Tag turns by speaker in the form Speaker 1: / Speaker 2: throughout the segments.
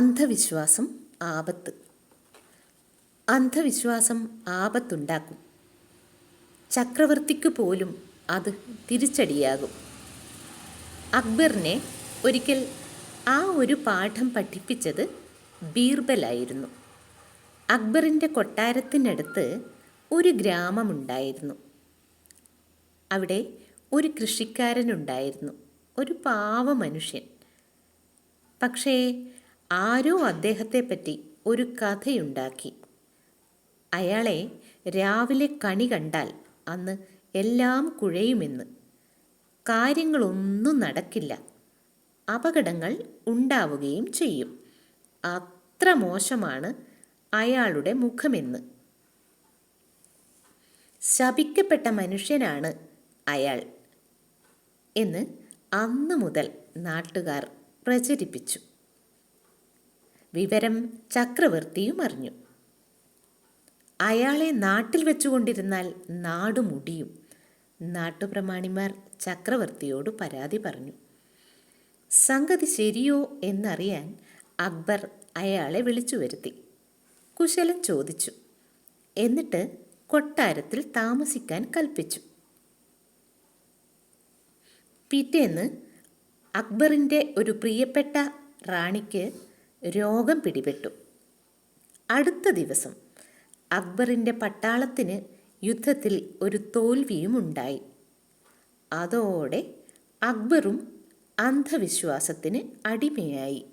Speaker 1: അന്ധവിശ്വാസം ആപത്ത്. അന്ധവിശ്വാസം ആപത്തുണ്ടാക്കും. ചക്രവർത്തിക്ക് പോലും അത് തിരിച്ചടിയാകും. അക്ബറിനെ ഒരിക്കൽ ആ ഒരു പാഠം പഠിപ്പിച്ചത് ബീർബലായിരുന്നു. അക്ബറിന്റെ കൊട്ടാരത്തിനടുത്ത് ഒരു ഗ്രാമമുണ്ടായിരുന്നു. അവിടെ ഒരു കൃഷിക്കാരനുണ്ടായിരുന്നു. ഒരു പാവ മനുഷ്യൻ പക്ഷേ ആരോ അദ്ദേഹത്തെപ്പറ്റി ഒരു കഥയുണ്ടാക്കി. അയാളെ രാവിലെ കണി കണ്ടാൽ അന്ന് എല്ലാം കുഴയുമെന്ന്. കാര്യങ്ങളൊന്നും നടക്കില്ല. അപകടങ്ങൾ ഉണ്ടാവുകയും ചെയ്യും. അത്ര മോശമാണ് അയാളുടെ മുഖമെന്ന്. ശപിക്കപ്പെട്ട മനുഷ്യനാണ് അയാൾ എന്ന് അന്നു മുതൽ നാട്ടുകാർ പ്രചരിപ്പിച്ചു. വിവരം ചക്രവർത്തിയും അറിഞ്ഞു. അയാളെ നാട്ടിൽ വെച്ചുകൊണ്ടിരുന്നാൽ നാടു മുടിയും. നാട്ടുപ്രമാണിമാർ ചക്രവർത്തിയോട് പരാതി പറഞ്ഞു. സംഗതി ശരിയോ എന്നറിയാൻ അക്ബർ അയാളെ വിളിച്ചു വരുത്തി. കുശലം ചോദിച്ചു. എന്നിട്ട് കൊട്ടാരത്തിൽ താമസിക്കാൻ കൽപ്പിച്ചു. പിറ്റേന്ന് അക്ബറിന്റെ ഒരു പ്രിയപ്പെട്ട റാണിക്ക് രോഗം പിടിപെട്ടു. അടുത്ത ദിവസം അക്ബറിന്റെ പട്ടാളത്തിന് യുദ്ധത്തിൽ ഒരു തോൽവിയും ഉണ്ടായി അതോടെ അക്ബറും അന്ധവിശ്വാസത്തിന് അടിമയായി.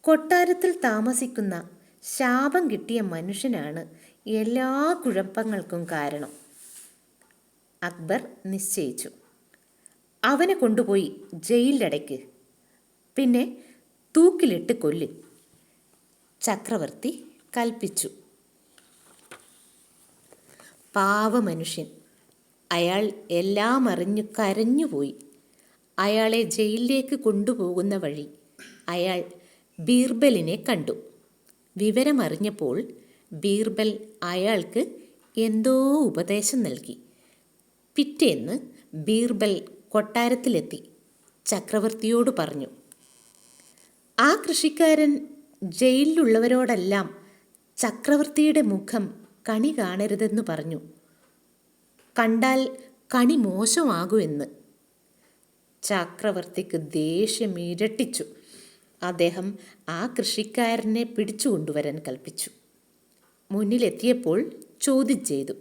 Speaker 1: കൊട്ടാരത്തിൽ താമസിക്കുന്ന ശാപം കിട്ടിയ മനുഷ്യനാണ് എല്ലാ കുഴപ്പങ്ങൾക്കും കാരണം. അക്ബർ നിശ്ചയിച്ചു. അവനെ കൊണ്ടുപോയി ജയിലിലടയ്ക്ക് പിന്നെ തൂക്കിലിട്ട് കൊല്ല്. ചക്രവർത്തി കൽപ്പിച്ചു. പാവമനുഷ്യൻ. അയാൾ എല്ലാം അറിഞ്ഞു കരഞ്ഞുപോയി. അയാളെ ജയിലിലേക്ക് കൊണ്ടുപോകുന്ന വഴി അയാൾ ബീർബലിനെ കണ്ടു. വിവരമറിഞ്ഞപ്പോൾ ബീർബൽ അയാൾക്ക് എന്തോ ഉപദേശം നൽകി. പിറ്റേന്ന് ബീർബൽ കൊട്ടാരത്തിലെത്തി. ചക്രവർത്തിയോട് പറഞ്ഞു ആ കൃഷിക്കാരൻ ജയിലിലുള്ളവരോടെല്ലാം ചക്രവർത്തിയുടെ മുഖം കണി കാണരുതെന്ന് പറഞ്ഞു. കണ്ടാൽ കണി മോശമാകുമെന്ന് ചക്രവർത്തിക്ക് ദേഷ്യം ഇരട്ടിച്ചു. അദ്ദേഹം ആ കൃഷിക്കാരനെ പിടിച്ചു കൊണ്ടുവരാൻ കൽപ്പിച്ചു. മുന്നിലെത്തിയപ്പോൾ ചോദ്യം ചെയ്തു.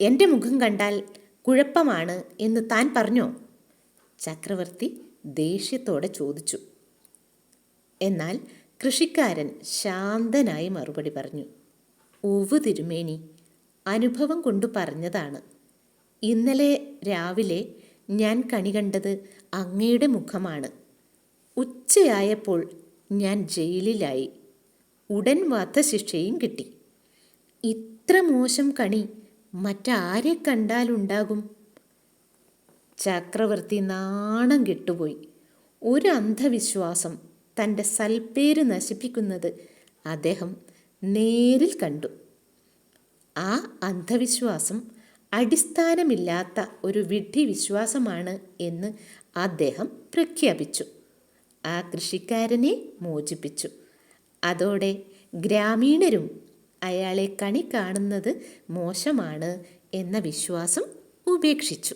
Speaker 1: എന്റെ മുഖം കണ്ടാൽ കുഴപ്പമാണ് എന്ന് താൻ പറഞ്ഞോ? ചക്രവർത്തി ദേഷ്യത്തോടെ ചോദിച്ചു. എന്നാൽ കൃഷിക്കാരൻ ശാന്തനായി മറുപടി പറഞ്ഞു ഉവ് തിരുമേനി അനുഭവം കൊണ്ടു പറഞ്ഞതാണ്. ഇന്നലെ രാവിലെ ഞാൻ കണി കണ്ടത് അങ്ങയുടെ മുഖമാണ്. ഉച്ചയായപ്പോൾ ഞാൻ ജയിലിലായി. ഉടൻ വധശിക്ഷയും കിട്ടി. ഇത്ര മോശം കണി മറ്റാരെ കണ്ടാലുണ്ടാകും? ചക്രവർത്തി നാണം കെട്ടുപോയി. ഒരു അന്ധവിശ്വാസം തന്റെ സൽപ്പേര് നശിപ്പിക്കുന്നത് അദ്ദേഹം നേരിൽ കണ്ടു. ആ അന്ധവിശ്വാസം അടിസ്ഥാനമില്ലാത്ത ഒരു വിഡ്ഢി വിശ്വാസമാണ് എന്ന് അദ്ദേഹം പ്രഖ്യാപിച്ചു. ആ കൃഷിക്കാരനെ മോചിപ്പിച്ചു. അതോടെ ഗ്രാമീണരും അയാളെ കണി കാണുന്നത് മോശമാണ് എന്ന വിശ്വാസം ഉപേക്ഷിച്ചു.